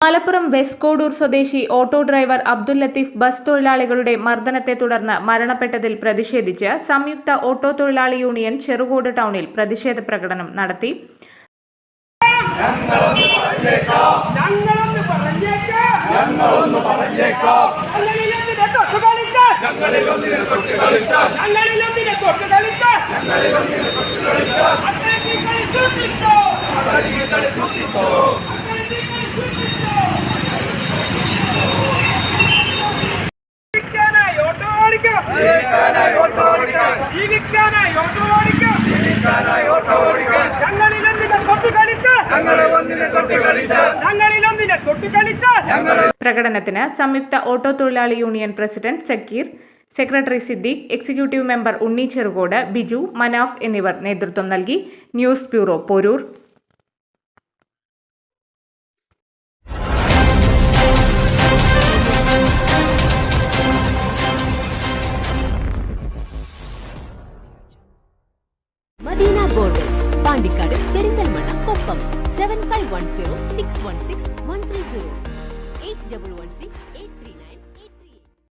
Malappuram west Kodur സ്വദേശി auto driver Abdul Latheef bus തൊഴിലാളികളുടെ മർദ്ദനത്തെ തുടർന്ന് മരണപ്പെട്ടതിൽ പ്രതിഷേധിച്ച് സംയുക്ത ഓട്ടോ തൊഴിലാളി യൂണിയൻ ചെറുകോട് ടൗണിൽ പ്രതിഷേധ പ്രകടനം നടത്തി. ഞങ്ങളൊന്ന് ഞങ്ങളിലൊന്നിനെ തൊട്ട് കളിച്ച ഞങ്ങളിലൊന്നിനെ തൊട്ട് കളിച്ച ഞങ്ങളിലൊന്നിനെ തൊട്ട് കളിക്കാൻ അത്ലറ്റിക്കളി സൂക്ഷിച്ചോ അത്ലറ്റിക്കളി സൂക്ഷിച്ചോ ജീവിക്കാനായി ഓട്ടോ ഓടിക്കാം ജീവിക്കാനായി ഓട്ടോ ഓടിക്കാം ജീവിക്കാനായി ഓട്ടോ ഓടിക്കാം ജീവിക്കാനായി ഓട്ടോ ഓടിക്കാം ഞങ്ങളിലൊന്നിനെ തൊട്ട് കളിക്കാൻ ഞങ്ങൾ പ്രകടനത്തിന് സംയുക്ത ഓട്ടോ തൊഴിലാളി union president Zakir secretary Siddique executive member Unni Cherukode Biju Manaf എന്നിവർ നേതൃത്വം നൽകി. News bureau Poroor. Madina Pandikkad Perinthalmanna Koppam. Seven five one zero six one six one three zero